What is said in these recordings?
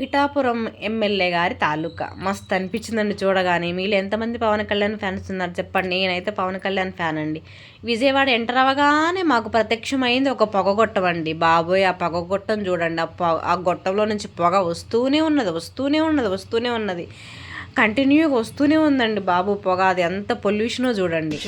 Pithapuram MLA గారి తాలూకా. మస్తు అనిపించిందండి చూడగానే. మీరు ఎంతమంది పవన్ కళ్యాణ్ ఫ్యాన్స్ ఉన్నారు చెప్పండి. నేనైతే పవన్ కళ్యాణ్ ఫ్యాన్ అండి. విజయవాడ ఎంటర్ అవ్వగానే మాకు ప్రత్యక్షమైంది ఒక పొగగొట్టమండి బాబోయ్ ఆ పొగగొట్టం చూడండి. ఆ పొగ ఆ గొట్టంలో నుంచి పొగ వస్తూనే ఉన్నది వస్తూనే ఉన్నది వస్తూనే ఉన్నది. కంటిన్యూగా వస్తూనే ఉందండి బాబు పొగ. అది ఎంత పొల్యూషనో చూడండి.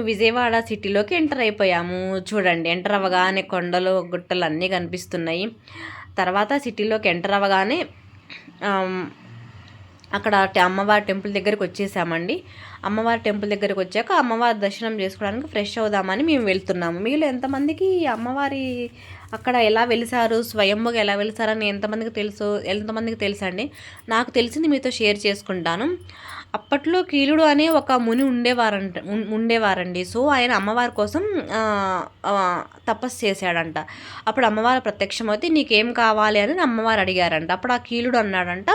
మేము విజయవాడ సిటీలోకి ఎంటర్ అయిపోయాము. చూడండి ఎంటర్ అవ్వగానే కొండలు గుట్టలు అన్నీ కనిపిస్తున్నాయి. తర్వాత సిటీలోకి ఎంటర్ అవ్వగానే అక్కడ అమ్మవారి టెంపుల్ దగ్గరికి వచ్చేసామండి. అమ్మవారి టెంపుల్ దగ్గరికి వచ్చాక అమ్మవారి దర్శనం చేసుకోవడానికి ఫ్రెష్ అవుదామని మేము వెళ్తున్నాము. మీలో ఎంతమందికి అమ్మవారి అక్కడ ఎలా వెలిసారు స్వయంగా ఎలా వెలిసారని ఎంతమందికి తెలుసు ఎంతమందికి తెలుసండి? నాకు తెలిసింది మీతో షేర్ చేసుకుంటాను. అప్పట్లో కీలుడు అనే ఒక ముని ఉండేవారంట ఉండేవారండి. సో ఆయన అమ్మవారి కోసం తపస్సు చేశాడంట. అప్పుడు అమ్మవారు ప్రత్యక్షమైతే నీకేం కావాలి? అని అమ్మవారు అడిగారంట. అప్పుడు ఆ కీలుడు అన్నాడంట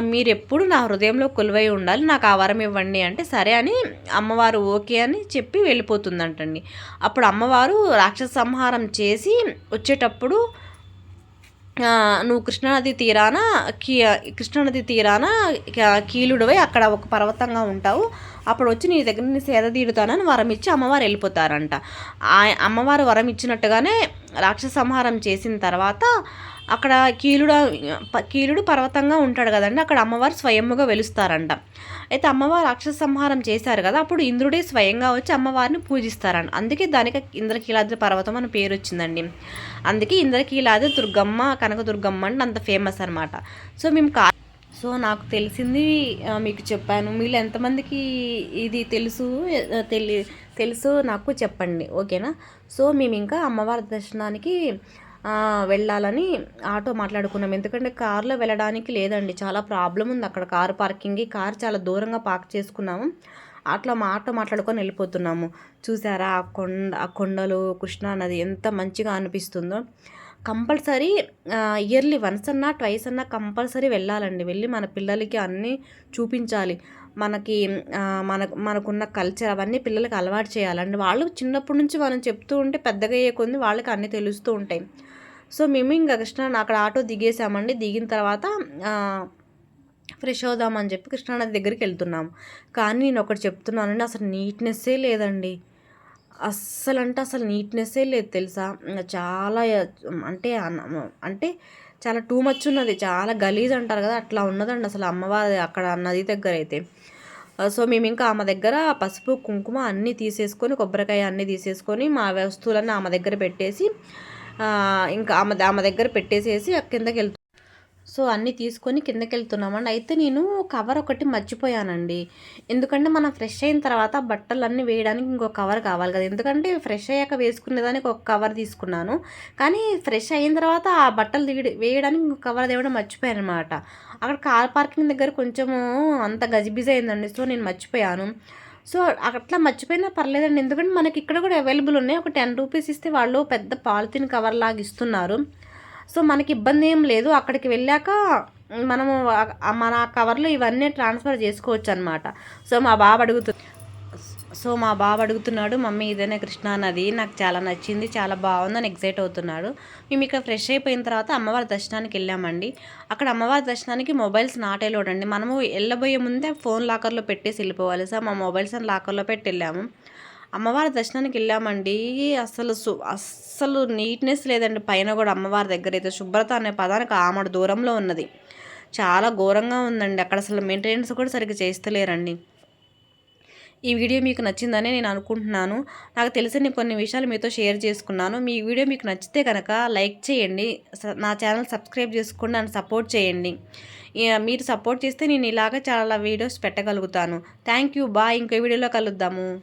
మీరు ఎప్పుడు నా హృదయంలో కొలువై ఉండాలి నాకు ఆ వరం ఇవ్వండి అంటే సరే అని అమ్మవారు ఓకే అని చెప్పి వెళ్ళిపోతుందంటండి. అప్పుడు అమ్మవారు రాక్షస సంహారం చేసి వచ్చేటప్పుడు నువ్వు కృష్ణానది తీరాన కీ కృష్ణానది తీరాన కీలుడవై అక్కడ ఒక పర్వతంగా ఉంటావు. అప్పుడు వచ్చి నీ దగ్గర నీ సేద తీరుతానని వరం ఇచ్చి అమ్మవారు వెళ్ళిపోతారంట. ఆ అమ్మవారు వరం ఇచ్చినట్టుగానే రాక్షస సంహారం చేసిన తర్వాత అక్కడ కీలుడు కీలుడు పర్వతంగా ఉంటాడు కదండి. అక్కడ అమ్మవారు స్వయంగా వెలుస్తారంట. అయితే అమ్మవారు రాక్షస సంహారం చేశారు కదా అప్పుడు ఇంద్రుడే స్వయంగా వచ్చి అమ్మవారిని పూజిస్తారంట. అందుకే దానికి ఇంద్రకీలాద్రి పర్వతం అని పేరు వచ్చిందండి. అందుకే ఇంద్రకీలాద్రి దుర్గమ్మ కనకదుర్గమ్మ అంటే అంత ఫేమస్ అనమాట సో మేము కా సో నాకు తెలిసింది మీకు చెప్పాను. మీరు ఎంతమందికి ఇది తెలుసు తెలి తెలుసు నాకు చెప్పండి. ఓకేనా? సో మేము ఇంకా అమ్మవారి దర్శనానికి వెళ్ళాలని ఆటో మాట్లాడుకున్నాం. ఎందుకంటే కార్లో వెళ్ళడానికి లేదండి. చాలా ప్రాబ్లం ఉంది అక్కడ కారు పార్కింగ్కి కార్ చాలా దూరంగా పార్క్ చేసుకున్నాము. అట్లా మా ఆటో మాట్లాడుకొని వెళ్ళిపోతున్నాము. చూసారా ఆ కొండ ఆ కొండలు కృష్ణా నది ఎంత మంచిగా అనిపిస్తుందో. కంపల్సరీ ఇయర్లీ వన్స్ అన్నా ట్వైస్ అన్నా కంపల్సరీ వెళ్ళాలండి. వెళ్ళి మన పిల్లలకి అన్నీ చూపించాలి. మనకి మన మనకున్న కల్చర్ అవన్నీ పిల్లలకి అలవాటు చేయాలండి. వాళ్ళు చిన్నప్పటి నుంచి మనం చెప్తూ ఉంటే పెద్దగా అయ్యే కొద్ది వాళ్ళకి అన్నీ తెలుస్తూ ఉంటాయి. సో మేము ఇంకా కృష్ణ అక్కడ ఆటో దిగేసామండి. దిగిన తర్వాత ఫ్రెష్ అవుదామని చెప్పి కృష్ణానది దగ్గరికి వెళ్తున్నాము కానీ నేను ఒకటి చెప్తున్నానండి అసలు నీట్నెస్సే లేదండి. అస్సలు అంటే అసలు నీట్నెస్సే లేదు తెలుసా? చాలా అంటే అంటే చాలా టూ మచ్ ఉన్నది. చాలా గలీజ్ అంటారు కదా అట్లా ఉన్నదండి అసలు అమ్మవారి అక్కడ నది దగ్గర అయితే. సో మేము ఇంకా ఆమె దగ్గర పసుపు కుంకుమ అన్నీ తీసేసుకొని కొబ్బరికాయ అన్నీ తీసేసుకొని మా వస్తువులన్నీ ఆమె దగ్గర పెట్టేసి ఇంకా ఆమె ఆమె దగ్గర పెట్టేసేసి కిందకి వెళ్తు సో అన్నీ తీసుకొని కిందకి వెళ్తున్నామండి అయితే నేను కవర్ ఒకటి మర్చిపోయానండి. ఎందుకంటే మనం ఫ్రెష్ అయిన తర్వాత బట్టలన్నీ వేయడానికి ఇంకో కవర్ కావాలి కదా. ఎందుకంటే ఫ్రెష్ అయ్యాక వేసుకునేదానికి ఒక కవర్ తీసుకున్నాను. కానీ ఫ్రెష్ అయిన తర్వాత ఆ బట్టలు వేయడానికి ఇంకో కవర్ తేవడం మర్చిపోయాను అనమాట అక్కడ కార్ పార్కింగ్ దగ్గర కొంచెము అంత గజిబిజి అయిందండి. సో నేను మర్చిపోయాను. సో అట్లా మర్చిపోయినా పర్లేదండి. ఎందుకంటే మనకి ఇక్కడ కూడా అవైలబుల్ ఉన్నాయి. ఒక టెన్ రూపీస్ ఇస్తే వాళ్ళు పెద్ద పాలిథిన్ కవర్ లాగా ఇస్తున్నారు. సో మనకి ఇబ్బంది ఏం లేదు. అక్కడికి వెళ్ళాక మనము మన కవర్లో ఇవన్నీ ట్రాన్స్ఫర్ చేసుకోవచ్చు అనమాట సో మా బాబు అడుగుతు సో మా బాబు అడుగుతున్నాడు మమ్మీ ఇదేనా కృష్ణా నది నాకు చాలా నచ్చింది చాలా బాగుందని ఎగ్జైట్ అవుతున్నాడు. మేము ఇక్కడ ఫ్రెష్ అయిపోయిన తర్వాత అమ్మవారి దర్శనానికి వెళ్ళామండి. అక్కడ అమ్మవారి దర్శనానికి మొబైల్స్ నాట్ అలౌడ్ అండి. మనము వెళ్ళబోయే ముందే ఫోన్ లాకర్లో పెట్టేసి వెళ్ళిపోవాలి. సార్ మా మొబైల్స్ అని లాకర్లో పెట్టి వెళ్ళాము. అమ్మవారి దర్శనానికి వెళ్ళామండి. అసలు సు అస్సలు నీట్నెస్ లేదండి. పైన కూడా అమ్మవారి దగ్గర అయితే శుభ్రత అనే పదానికి ఆమడ దూరంలో ఉన్నది. చాలా ఘోరంగా ఉందండి. అక్కడ అసలు మెయింటెనెన్స్ కూడా సరిగ్గా చేస్తలేరండి. ఈ వీడియో మీకు నచ్చిందని నేను అనుకుంటున్నాను. నాకు తెలిసిన కొన్ని విషయాలు మీతో షేర్ చేసుకున్నాను. మీ వీడియో మీకు నచ్చితే కనుక లైక్ చేయండి. స- నా ఛానల్ సబ్స్క్రైబ్ చేసుకోండి. నన్ను సపోర్ట్ చేయండి. మీరు సపోర్ట్ చేస్తే నేను ఇలాగ చాలా వీడియోస్ పెట్టగలుగుతాను. Thank you. బాయ్. ఇంకో వీడియోలో కలుద్దాము.